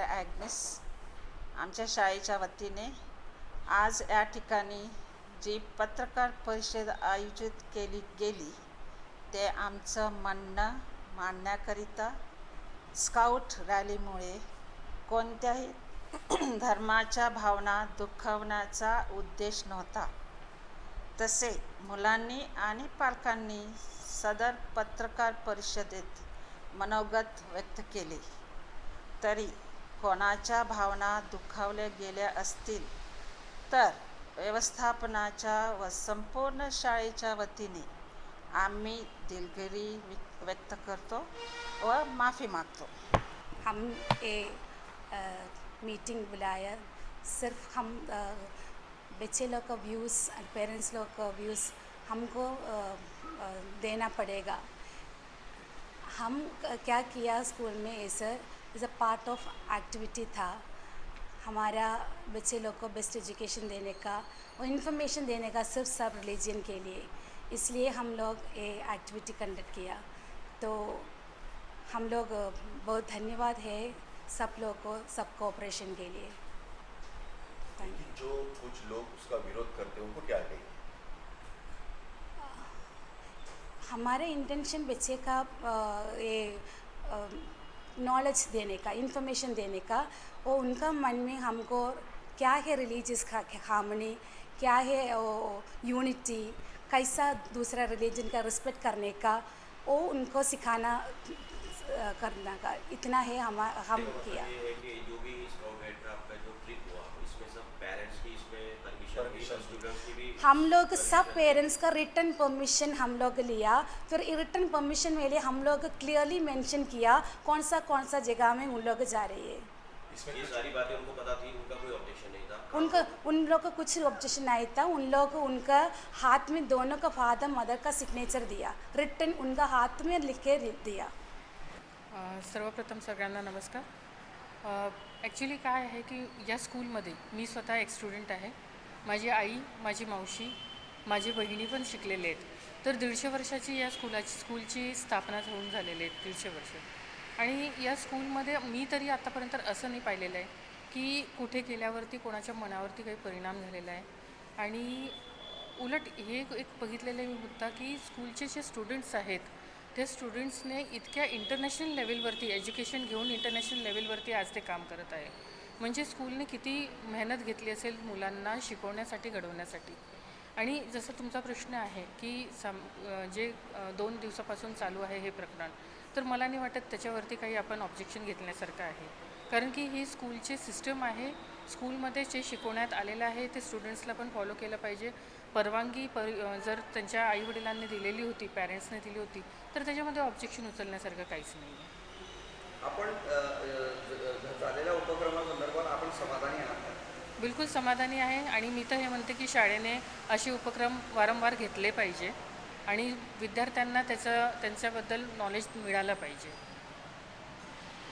Mister ॲग्नेस आमच्या शाळेच्या वतीने आज या ठिकाणी जी पत्रकार परिषद आयोजित केली गेली ते आमचं म्हणणं मांडण्याकरिता स्काउट रॅलीमुळे कोणत्याही धर्माच्या भावना दुखावण्याचा उद्देश नव्हता. तसे मुलांनी आणि पालकांनी सदर पत्रकार परिषदेत मनोगत व्यक्त केले. तरी कोणाच्या भावना दुखावल्या गेल्या असतील, तर व्यवस्थापनाच्या व संपूर्ण शाळेच्या वतीने आम्ही दिलगिरी व्यक्त करतो व माफ़ी मागतो. हम ये मीटिंग बुलाया. सिर्फ़ हम बच्चे लोग का व्यूज़ पेरेंट्स लोग का व्यूज़ हमको देना पड़ेगा। हम क्या किया स्कूल में ऐसे is a part of activity था हमारा बच्चे लोग को बेस्ट एजुकेशन देने का और इन्फॉर्मेशन देने का सिर्फ़ सब रिलीजन के लिए। इसलिए हम लोग ये एक्टिविटी कंडक्ट किया। तो हम लोग बहुत धन्यवाद है सब लोग को सब कोऑपरेशन के लिए। जो कुछ लोग उसका विरोध करते हैं उनको क्या कहेंगे हमारे इंटेंशन बच्चे का ये नॉलेज देने का इंफॉर्मेशन देने का और उनका मन में हमको क्या है रिलीजियस हार्मनी क्या है यूनिटी कैसा दूसरा रिलीजन का रिस्पेक्ट करने का, वो उनको सिखाना करना का, इतना है हम हम किया। हम लोग सब पेरेंट्स का रिटर्न परमिशन हम लोग लिया। फिर रिटर्न परमिशन में लिए हम लोग क्लियरली मेंशन किया कौन सा कौन सा जगह में उन लोग जा रही है। इसमें ये सारी बातें उनको पता थी उनका कोई ऑब्जेक्शन नहीं था। उनका उन लोग को कुछ ऑब्जेक्शन नहीं था। उन लोग उनका हाथ में दोनों का फादर मदर का सिग्नेचर दिया। रिटर्न उनका हाथ में लिख के दिया। सर्वप्रथम सगळ्यांना नमस्कार। ॲक्च्युली काय आहे की या स्कूलमध्ये मी स्वतः एक स्टुडंट आहे. माझी आई माझी मावशी माझी बहिणी पण शिकलेले आहेत. तर दीडशे वर्षाची या स्कूलाची स्कूलची स्थापना होऊन झालेली आहे दीडशे वर्ष. आणि या स्कूलमध्ये मी तरी आत्तापर्यंत असं नाही पाहिलेलं आहे की कुठे गेल्यावरती कोणाच्या मनावरती काही परिणाम झालेला आहे. आणि उलट हे एक बघितलेलं आहे मी मुद्दा की स्कूलचे जे स्टुडंट्स आहेत त्या स्टुडंट्सने इतक्या इंटरनॅशनल लेवलवरती एज्युकेशन घेऊन इंटरनॅशनल लेवलवरती आज ते काम करत आहे. म्हणजे स्कूलने किती मेहनत घेतली असेल मुलांना शिकवण्यासाठी घडवण्यासाठी? आणि जसं तुमचा प्रश्न आहे की सम जे दोन दिवसापासून चालू आहे हे प्रकरण तर मला नाही वाटत त्याच्यावरती काही आपण ऑब्जेक्शन घेतल्यासारखं आहे. कारण की ही स्कूलची सिस्टम आहे स्कूलमध्ये जे शिकवण्यात आलेलं आहे ते स्टुडंट्सला पण फॉलो केलं पाहिजे. परवानगी पर जर त्यांच्या आईवडिलांनी दिलेली होती पॅरेंट्सने दिली होती तर त्याच्यामध्ये ऑब्जेक्शन उचलण्यासारखं काहीच नाही आहे आपण झालेल्या उपक्रमासंदर्भात आपण समाधानी आहात बिलकुल समाधानी आहे आणि मी तर हे म्हणते की शाळेने असे उपक्रम वारंवार घेतले पाहिजे आणि विद्यार्थ्यांना त्याचं त्यांच्याबद्दल नॉलेज मिळालं पाहिजे.